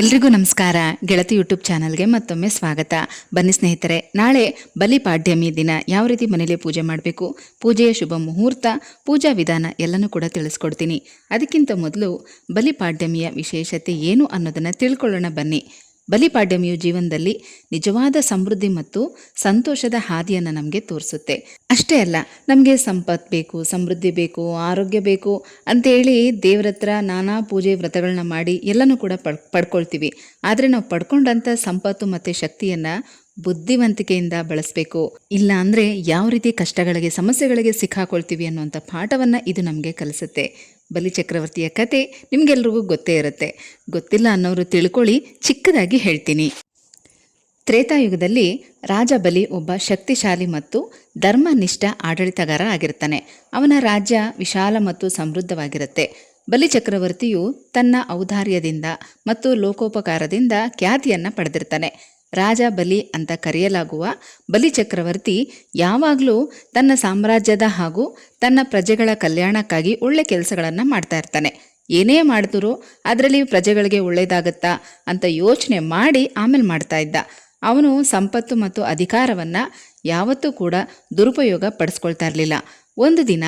ಎಲ್ರಿಗೂ ನಮಸ್ಕಾರ. ಗೆಳತಿ ಯೂಟ್ಯೂಬ್ ಚಾನಲ್ಗೆ ಮತ್ತೊಮ್ಮೆ ಸ್ವಾಗತ. ಬನ್ನಿ ಸ್ನೇಹಿತರೆ, ನಾಳೆ ಬಲಿಪಾಡ್ಯಮಿ ದಿನ ಯಾವ ರೀತಿ ಮನೇಲಿ ಪೂಜೆ ಮಾಡಬೇಕು? ಪೂಜೆಯ ಶುಭ ಮುಹೂರ್ತ, ಪೂಜಾ ವಿಧಾನ ಎಲ್ಲನೂ ಕೂಡ ತಿಳಿಸ್ಕೊಡ್ತೀನಿ. ಅದಕ್ಕಿಂತ ಮೊದಲು ಬಲಿಪಾಡ್ಯಮಿಯ ವಿಶೇಷತೆ ಏನು ಅನ್ನೋದನ್ನು ತಿಳ್ಕೊಳ್ಳೋಣ ಬನ್ನಿ. ಬಲಿಪಾಡ್ಯಮಿಯು ಜೀವನದಲ್ಲಿ ನಿಜವಾದ ಸಮೃದ್ಧಿ ಮತ್ತು ಸಂತೋಷದ ಹಾದಿಯನ್ನು ನಮಗೆ ತೋರಿಸುತ್ತೆ. ಅಷ್ಟೇ ಅಲ್ಲ, ನಮಗೆ ಸಂಪತ್ತು ಬೇಕು, ಸಮೃದ್ಧಿ ಬೇಕು, ಆರೋಗ್ಯ ಬೇಕು ಅಂತೇಳಿ ದೇವರ ಹತ್ರ ನಾನಾ ಪೂಜೆ ವ್ರತಗಳನ್ನ ಮಾಡಿ ಎಲ್ಲನೂ ಕೂಡ ಪಡ್, ಪಡ್ಕೊಳ್ತೀವಿ. ಆದರೆ ನಾವು ಪಡ್ಕೊಂಡಂಥ ಸಂಪತ್ತು ಮತ್ತು ಶಕ್ತಿಯನ್ನು ಬುದ್ಧಿವಂತಿಕೆಯಿಂದ ಬಳಸಬೇಕು. ಇಲ್ಲ ಅಂದರೆ ಯಾವ ರೀತಿ ಕಷ್ಟಗಳಿಗೆ, ಸಮಸ್ಯೆಗಳಿಗೆ ಸಿಕ್ಕಾಕೊಳ್ತೀವಿ ಅನ್ನುವಂಥ ಪಾಠವನ್ನು ಇದು ನಮಗೆ ಕಲಿಸುತ್ತೆ. ಬಲಿ ಚಕ್ರವರ್ತಿಯ ಕತೆ ನಿಮಗೆಲ್ರಿಗೂ ಗೊತ್ತೇ ಇರುತ್ತೆ. ಗೊತ್ತಿಲ್ಲ ಅನ್ನೋರು ತಿಳ್ಕೊಳ್ಳಿ, ಚಿಕ್ಕದಾಗಿ ಹೇಳ್ತೀನಿ. ತ್ರೇತಾಯುಗದಲ್ಲಿ ರಾಜ ಬಲಿ ಒಬ್ಬ ಶಕ್ತಿಶಾಲಿ ಮತ್ತು ಧರ್ಮನಿಷ್ಠ ಆಡಳಿತಗಾರ ಆಗಿರ್ತಾನೆ. ಅವನ ರಾಜ್ಯ ವಿಶಾಲ ಮತ್ತು ಸಮೃದ್ಧವಾಗಿರುತ್ತೆ. ಬಲಿ ಚಕ್ರವರ್ತಿಯು ತನ್ನ ಔದಾರ್ಯದಿಂದ ಮತ್ತು ಲೋಕೋಪಕಾರದಿಂದ ಖ್ಯಾತಿಯನ್ನು ಪಡೆದಿರ್ತಾನೆ. ರಾಜ ಬಲಿ ಅಂತ ಕರೆಯಲಾಗುವ ಬಲಿ ಚಕ್ರವರ್ತಿ ಯಾವಾಗಲೂ ತನ್ನ ಸಾಮ್ರಾಜ್ಯದ ಹಾಗೂ ತನ್ನ ಪ್ರಜೆಗಳ ಕಲ್ಯಾಣಕ್ಕಾಗಿ ಒಳ್ಳೆ ಕೆಲಸಗಳನ್ನು ಮಾಡ್ತಾ ಇರ್ತಾನೆ. ಏನೇ ಮಾಡಿದ್ರು ಅದರಲ್ಲಿ ಪ್ರಜೆಗಳಿಗೆ ಒಳ್ಳೆಯದಾಗತ್ತಾ ಅಂತ ಯೋಚನೆ ಮಾಡಿ ಆಮೇಲೆ ಮಾಡ್ತಾ ಇದ್ದ. ಅವನು ಸಂಪತ್ತು ಮತ್ತು ಅಧಿಕಾರವನ್ನು ಯಾವತ್ತೂ ಕೂಡ ದುರುಪಯೋಗ ಪಡಿಸ್ಕೊಳ್ತಾ ಇರಲಿಲ್ಲ. ಒಂದು ದಿನ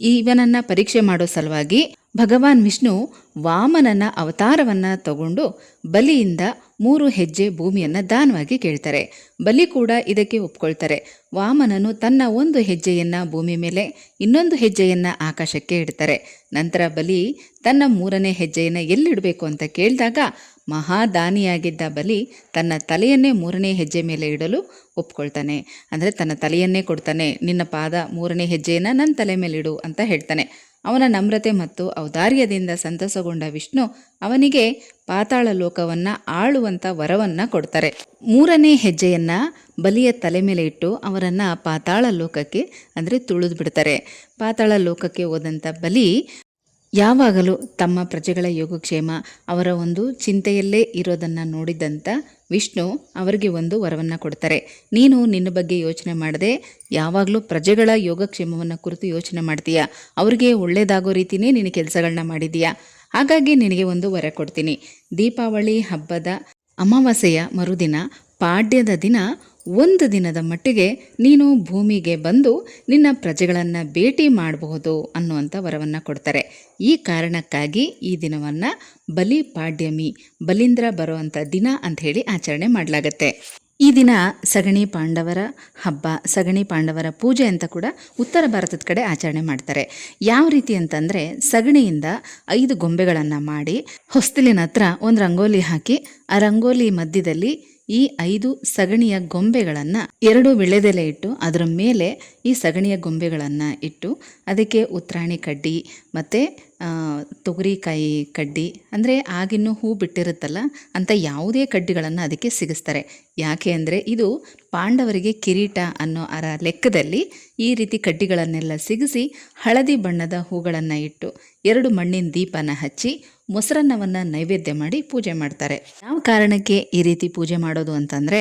ಇವನನ್ನು ಪರೀಕ್ಷೆ ಮಾಡೋ ಸಲುವಾಗಿ ಭಗವಾನ್ ವಿಷ್ಣು ವಾಮನನ ಅವತಾರವನ್ನು ತಗೊಂಡು ಬಲಿಯಿಂದ ಮೂರು ಹೆಜ್ಜೆ ಭೂಮಿಯನ್ನು ದಾನವಾಗಿ ಕೇಳ್ತಾರೆ. ಬಲಿ ಕೂಡ ಇದಕ್ಕೆ ಒಪ್ಕೊಳ್ತಾರೆ. ವಾಮನನು ತನ್ನ ಒಂದು ಹೆಜ್ಜೆಯನ್ನು ಭೂಮಿ ಮೇಲೆ ಇನ್ನೊಂದು ಹೆಜ್ಜೆಯನ್ನು ಆಕಾಶಕ್ಕೆ ಇಡ್ತಾರೆ. ನಂತರ ಬಲಿ ತನ್ನ ಮೂರನೇ ಹೆಜ್ಜೆಯನ್ನು ಎಲ್ಲಿಡಬೇಕು ಅಂತ ಕೇಳಿದಾಗ ಮಹಾದಾನಿಯಾಗಿದ್ದ ಬಲಿ ತನ್ನ ತಲೆಯನ್ನೇ ಮೂರನೇ ಹೆಜ್ಜೆ ಮೇಲೆ ಇಡಲು ಒಪ್ಕೊಳ್ತಾನೆ. ಅಂದರೆ ತನ್ನ ತಲೆಯನ್ನೇ ಕೊಡ್ತಾನೆ. ನಿನ್ನ ಪಾದ ಮೂರನೇ ಹೆಜ್ಜೆಯನ್ನು ನನ್ನ ತಲೆ ಮೇಲೆ ಇಡು ಅಂತ ಹೇಳ್ತಾನೆ. ಅವನ ನಮ್ರತೆ ಮತ್ತು ಔದಾರ್ಯದಿಂದ ಸಂತಸಗೊಂಡ ವಿಷ್ಣು ಅವನಿಗೆ ಪಾತಾಳ ಲೋಕವನ್ನು ಆಳುವಂಥ ವರವನ್ನು ಕೊಡ್ತಾರೆ. ಮೂರನೇ ಹೆಜ್ಜೆಯನ್ನು ಬಲಿಯ ತಲೆ ಮೇಲೆ ಇಟ್ಟು ಅವರನ್ನು ಪಾತಾಳ ಲೋಕಕ್ಕೆ ಅಂದರೆ ತುಳಿದು ಬಿಡ್ತಾರೆ ಪಾತಾಳ ಲೋಕಕ್ಕೆ ಹೋದಂಥ ಬಲಿ ಯಾವಾಗಲೂ ತಮ್ಮ ಪ್ರಜೆಗಳ ಯೋಗಕ್ಷೇಮ, ಅವರ ಒಂದು ಚಿಂತೆಯಲ್ಲೇ ಇರೋದನ್ನು ನೋಡಿದಂಥ ವಿಷ್ಣು ಅವರಿಗೆ ಒಂದು ವರವನ್ನು ಕೊಡ್ತಾರೆ. ನೀನು ನಿನ್ನ ಬಗ್ಗೆ ಯೋಚನೆ ಮಾಡದೆ, ಯಾವಾಗಲೂ ಪ್ರಜೆಗಳ ಯೋಗಕ್ಷೇಮವನ್ನು ಕುರಿತು ಯೋಚನೆ ಮಾಡ್ತೀಯ? ಅವರಿಗೆ ಒಳ್ಳೆಯದಾಗೋ ರೀತಿಯೇ ನೀನು ಕೆಲಸಗಳನ್ನ ಮಾಡಿದೀಯಾ ಹಾಗಾಗಿ ನಿನಗೆ ಒಂದು ವರ ಕೊಡ್ತೀನಿ. ದೀಪಾವಳಿ ಹಬ್ಬದ ಅಮಾವಾಸ್ಯೆಯ ಮರುದಿನ, ಪಾಡ್ಯದ ದಿನ ಒಂದು ದಿನದ ಮಟ್ಟಿಗೆ ನೀನು ಭೂಮಿಗೆ ಬಂದು ನಿನ್ನ ಪ್ರಜೆಗಳನ್ನು ಭೇಟಿ ಮಾಡಬಹುದು ಅನ್ನುವಂಥ ವರವನ್ನು ಕೊಡ್ತಾರೆ. ಈ ಕಾರಣಕ್ಕಾಗಿ ಈ ದಿನವನ್ನು ಬಲಿ ಪಾಡ್ಯಮಿ, ಬಲೀಂದ್ರ ಬರುವಂಥ ದಿನ ಅಂತ ಹೇಳಿ ಆಚರಣೆ ಮಾಡಲಾಗತ್ತೆ. ಈ ದಿನ ಸಗಣಿ ಪಾಂಡವರ ಹಬ್ಬ, ಸಗಣಿ ಪಾಂಡವರ ಪೂಜೆ ಅಂತ ಕೂಡ ಉತ್ತರ ಭಾರತದ ಕಡೆ ಆಚರಣೆ ಮಾಡ್ತಾರೆ. ಯಾವ ರೀತಿ ಅಂತಂದರೆ ಸಗಣಿಯಿಂದ ಐದು ಗೊಂಬೆಗಳನ್ನು ಮಾಡಿ ಹೊಸ್ತಿಲಿನ ಹತ್ರ ಒಂದು ರಂಗೋಲಿ ಹಾಕಿ, ಆ ರಂಗೋಲಿ ಮಧ್ಯದಲ್ಲಿ ಈ ಐದು ಸಗಣಿಯ ಗೊಂಬೆಗಳನ್ನು ಎರಡು ವಿಳೆದೆಲೆ ಇಟ್ಟು ಅದರ ಮೇಲೆ ಈ ಸಗಣಿಯ ಗೊಂಬೆಗಳನ್ನು ಇಟ್ಟು ಅದಕ್ಕೆ ಉತ್ರಾಣಿ ಕಡ್ಡಿ ಮತ್ತು ತೊಗರಿಕಾಯಿ ಕಡ್ಡಿ, ಅಂದರೆ ಆಗಿನ್ನೂ ಹೂ ಬಿಟ್ಟಿರುತ್ತಲ್ಲ ಅಂತ ಯಾವುದೇ ಕಡ್ಡಿಗಳನ್ನು ಅದಕ್ಕೆ ಸಿಗಿಸ್ತಾರೆ. ಯಾಕೆ ಅಂದರೆ ಇದು ಪಾಂಡವರಿಗೆ ಕಿರೀಟ ಅನ್ನೋ ಅರ ಲೆಕ್ಕದಲ್ಲಿ ಈ ರೀತಿ ಕಡ್ಡಿಗಳನ್ನೆಲ್ಲ ಸಿಗಿಸಿ ಹಳದಿ ಬಣ್ಣದ ಹೂಗಳನ್ನು ಇಟ್ಟು ಎರಡು ಮಣ್ಣಿನ ದೀಪನ ಹಚ್ಚಿ ಮೊಸರನ್ನವನ್ನು ನೈವೇದ್ಯ ಮಾಡಿ ಪೂಜೆ ಮಾಡ್ತಾರೆ. ಯಾವ ಕಾರಣಕ್ಕೆ ಈ ರೀತಿ ಪೂಜೆ ಮಾಡೋದು ಅಂತಂದರೆ,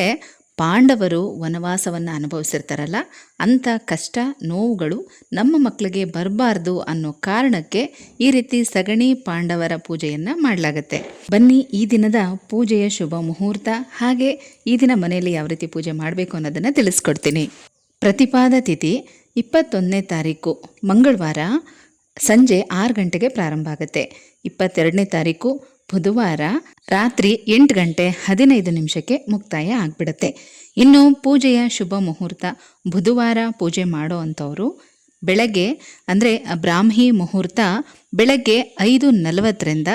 ಪಾಂಡವರು ವನವಾಸವನ್ನು ಅನುಭವಿಸಿರ್ತಾರಲ್ಲ, ಅಂಥ ಕಷ್ಟ ನೋವುಗಳು ನಮ್ಮ ಮಕ್ಕಳಿಗೆ ಬರಬಾರ್ದು ಅನ್ನೋ ಕಾರಣಕ್ಕೆ ಈ ರೀತಿ ಸಗಣಿ ಪಾಂಡವರ ಪೂಜೆಯನ್ನು ಮಾಡಲಾಗತ್ತೆ. ಬನ್ನಿ ಈ ದಿನದ ಪೂಜೆಯ ಶುಭ ಮುಹೂರ್ತ, ಹಾಗೆ ಈ ದಿನ ಮನೆಯಲ್ಲಿ ಯಾವ ರೀತಿ ಪೂಜೆ ಮಾಡಬೇಕು ಅನ್ನೋದನ್ನು ತಿಳಿಸ್ಕೊಡ್ತೀನಿ. ಪ್ರತಿಪಾದ ತಿಥಿ ಇಪ್ಪತ್ತೊಂದನೇ ತಾರೀಕು, ಮಂಗಳವಾರ. ಸಂಜೆ ಆರು ಗಂಟೆಗೆ ಪ್ರಾರಂಭ ಆಗುತ್ತೆ. ಇಪ್ಪತ್ತೆರಡನೇ ತಾರೀಕು ಬುಧವಾರ ರಾತ್ರಿ ಎಂಟು ಗಂಟೆ ಹದಿನೈದು ನಿಮಿಷಕ್ಕೆ ಮುಕ್ತಾಯ ಆಗಿಬಿಡುತ್ತೆ. ಇನ್ನು ಪೂಜೆಯ ಶುಭ ಮುಹೂರ್ತ, ಬುಧವಾರ ಪೂಜೆ ಮಾಡೋ ಅಂಥವರು ಬೆಳಗ್ಗೆ, ಅಂದರೆ ಬ್ರಾಹ್ಮಿ ಮುಹೂರ್ತ ಬೆಳಗ್ಗೆ ಐದು ನಲವತ್ತರಿಂದ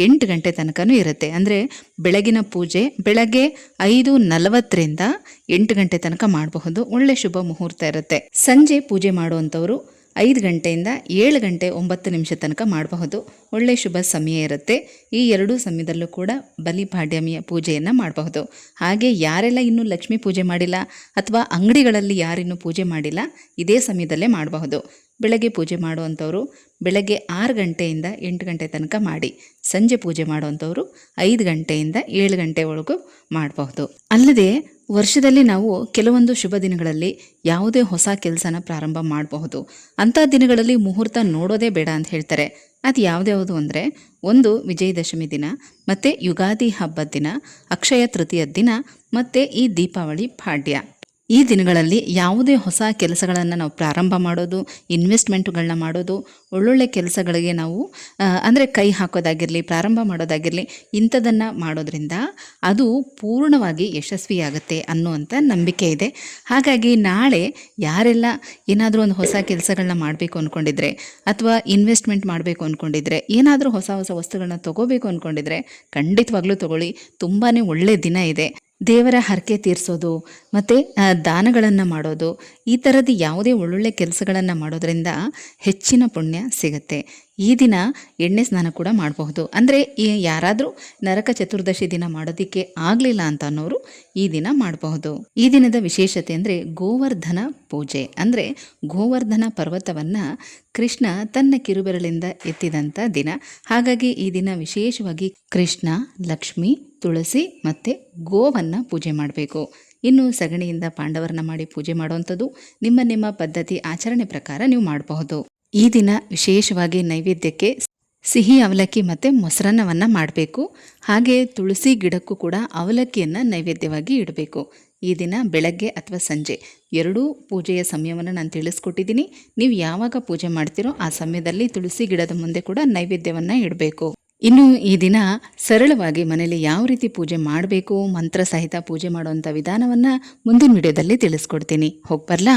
ಎಂಟು ಗಂಟೆ ತನಕನೂ ಇರುತ್ತೆ. ಅಂದರೆ ಬೆಳಗಿನ ಪೂಜೆ ಬೆಳಗ್ಗೆ ಐದು ನಲವತ್ತರಿಂದ ಎಂಟು ಗಂಟೆ ತನಕ ಮಾಡಬಹುದು. ಒಳ್ಳೆ ಶುಭ ಮುಹೂರ್ತ ಇರುತ್ತೆ. ಸಂಜೆ ಪೂಜೆ ಮಾಡುವಂಥವರು ಐದು ಗಂಟೆಯಿಂದ ಏಳು ಗಂಟೆ ಒಂಬತ್ತು ನಿಮಿಷ ತನಕ ಮಾಡಬಹುದು. ಒಳ್ಳೆ ಶುಭ ಸಮಯ ಇರುತ್ತೆ. ಈ ಎರಡೂ ಸಮಯದಲ್ಲೂ ಕೂಡ ಬಲಿಪಾಡ್ಯಮಿಯ ಪೂಜೆಯನ್ನು ಮಾಡಬಹುದು. ಹಾಗೆ ಯಾರೆಲ್ಲ ಇನ್ನೂ ಲಕ್ಷ್ಮೀ ಪೂಜೆ ಮಾಡಿಲ್ಲ ಅಥವಾ ಅಂಗಡಿಗಳಲ್ಲಿ ಯಾರಿನ್ನೂ ಪೂಜೆ ಮಾಡಿಲ್ಲ, ಇದೇ ಸಮಯದಲ್ಲೇ ಮಾಡಬಹುದು. ಬೆಳಗ್ಗೆ ಪೂಜೆ ಮಾಡುವಂಥವ್ರು ಬೆಳಗ್ಗೆ ಆರು ಗಂಟೆಯಿಂದ ಎಂಟು ಗಂಟೆ ತನಕ ಮಾಡಿ, ಸಂಜೆ ಪೂಜೆ ಮಾಡುವಂಥವ್ರು ಐದು ಗಂಟೆಯಿಂದ ಏಳು ಗಂಟೆವರೆಗೂ ಮಾಡಬಹುದು. ಅಲ್ಲದೆ ವರ್ಷದಲ್ಲಿ ನಾವು ಕೆಲವೊಂದು ಶುಭ ದಿನಗಳಲ್ಲಿ ಯಾವುದೇ ಹೊಸ ಕೆಲಸನ ಪ್ರಾರಂಭ ಮಾಡಬಹುದು. ಅಂಥ ದಿನಗಳಲ್ಲಿ ಮುಹೂರ್ತ ನೋಡೋದೇ ಬೇಡ ಅಂತ ಹೇಳ್ತಾರೆ. ಅದು ಯಾವುದ್ಯಾವುದು ಅಂದರೆ ಒಂದು ವಿಜಯದಶಮಿ ದಿನ, ಮತ್ತು ಯುಗಾದಿ ಹಬ್ಬದ ದಿನ, ಅಕ್ಷಯ ತೃತೀಯ ದಿನ, ಮತ್ತು ಈ ದೀಪಾವಳಿ ಪಾಡ್ಯ ಈ ದಿನಗಳಲ್ಲಿ ಯಾವುದೇ ಹೊಸ ಕೆಲಸಗಳನ್ನು ನಾವು ಪ್ರಾರಂಭ ಮಾಡೋದು ಇನ್ವೆಸ್ಟ್ಮೆಂಟ್ಗಳನ್ನ ಮಾಡೋದು, ಒಳ್ಳೊಳ್ಳೆ ಕೆಲಸಗಳಿಗೆ ನಾವು ಅಂದರೆ ಕೈ ಹಾಕೋದಾಗಿರಲಿ, ಪ್ರಾರಂಭ ಮಾಡೋದಾಗಿರಲಿ ಇಂಥದನ್ನು ಮಾಡೋದ್ರಿಂದ ಅದು ಪೂರ್ಣವಾಗಿ ಯಶಸ್ವಿಯಾಗುತ್ತೆ ಅನ್ನುವಂಥ ನಂಬಿಕೆ ಇದೆ. ಹಾಗಾಗಿ ನಾಳೆ ಯಾರೆಲ್ಲ ಏನಾದರೂ ಒಂದು ಹೊಸ ಕೆಲಸಗಳನ್ನ ಮಾಡಬೇಕು ಅಂದ್ಕೊಂಡಿದ್ರೆ ಅಥವಾ ಇನ್ವೆಸ್ಟ್ಮೆಂಟ್ ಮಾಡಬೇಕು ಅಂದ್ಕೊಂಡಿದ್ರೆ ಏನಾದರೂ ಹೊಸ ಹೊಸ ವಸ್ತುಗಳನ್ನ ತಗೋಬೇಕು ಅಂದ್ಕೊಂಡಿದ್ರೆ ಖಂಡಿತವಾಗ್ಲೂ ತಗೊಳ್ಳಿ. ತುಂಬಾ ಒಳ್ಳೆಯ ದಿನ ಇದೆ. ದೇವರ ಹರಕೆ ತೀರಿಸೋದು, ಮತ್ತು ದಾನಗಳನ್ನು ಮಾಡೋದು, ಈ ಥರದ ಯಾವುದೇ ಒಳ್ಳೊಳ್ಳೆ ಕೆಲಸಗಳನ್ನು ಮಾಡೋದ್ರಿಂದ ಹೆಚ್ಚಿನ ಪುಣ್ಯ ಸಿಗುತ್ತೆ. ಈ ದಿನ ಎಣ್ಣೆ ಸ್ನಾನ ಕೂಡ ಮಾಡಬಹುದು. ಅಂದರೆ ಯಾರಾದರೂ ನರಕ ಚತುರ್ದಶಿ ದಿನ ಮಾಡೋದಕ್ಕೆ ಆಗಲಿಲ್ಲ ಅಂತ ಅನ್ನೋರು ಈ ದಿನ ಮಾಡಬಹುದು. ಈ ದಿನದ ವಿಶೇಷತೆ ಅಂದರೆ ಗೋವರ್ಧನ ಪೂಜೆ. ಅಂದರೆ ಗೋವರ್ಧನ ಪರ್ವತವನ್ನು ಕೃಷ್ಣ ತನ್ನ ಕಿರುಬೆರಳಿಂದ ಎತ್ತಿದಂಥ ದಿನ. ಹಾಗಾಗಿ ಈ ದಿನ ವಿಶೇಷವಾಗಿ ಕೃಷ್ಣ, ಲಕ್ಷ್ಮಿ, ತುಳಸಿ ಮತ್ತು ಗೋವನ್ನು ಪೂಜೆ ಮಾಡಬೇಕು. ಇನ್ನು ಸಗಣಿಯಿಂದ ಪಾಂಡವರನ್ನ ಮಾಡಿ ಪೂಜೆ ಮಾಡುವಂಥದ್ದು ನಿಮ್ಮ ನಿಮ್ಮ ಪದ್ಧತಿ ಆಚರಣೆ ಪ್ರಕಾರ ನೀವು ಮಾಡಬಹುದು. ಈ ದಿನ ವಿಶೇಷವಾಗಿ ನೈವೇದ್ಯಕ್ಕೆ ಸಿಹಿ ಅವಲಕ್ಕಿ ಮತ್ತು ಮೊಸರನ್ನವನ್ನು ಮಾಡಬೇಕು. ಹಾಗೆ ತುಳಸಿ ಗಿಡಕ್ಕೂ ಕೂಡ ಅವಲಕ್ಕಿಯನ್ನು ನೈವೇದ್ಯವಾಗಿ ಇಡಬೇಕು. ಈ ದಿನ ಬೆಳಗ್ಗೆ ಅಥವಾ ಸಂಜೆ ಎರಡೂ ಪೂಜೆಯ ಸಮಯವನ್ನು ನಾನು ತಿಳಿಸ್ಕೊಟ್ಟಿದ್ದೀನಿ. ನೀವು ಯಾವಾಗ ಪೂಜೆ ಮಾಡ್ತೀರೋ ಆ ಸಮಯದಲ್ಲಿ ತುಳಸಿ ಗಿಡದ ಮುಂದೆ ಕೂಡ ನೈವೇದ್ಯವನ್ನು ಇಡಬೇಕು. ಇನ್ನು ಈ ದಿನ ಸರಳವಾಗಿ ಮನೆಯಲ್ಲಿ ಯಾವ ರೀತಿ ಪೂಜೆ ಮಾಡಬೇಕು, ಮಂತ್ರ ಸಹಿತ ಪೂಜೆ ಮಾಡುವಂಥ ವಿಧಾನವನ್ನು ಮುಂದಿನ ವಿಡಿಯೋದಲ್ಲಿ ತಿಳಿಸ್ಕೊಡ್ತೀನಿ. ಹೋಗಿ ಬರ್ಲಾ?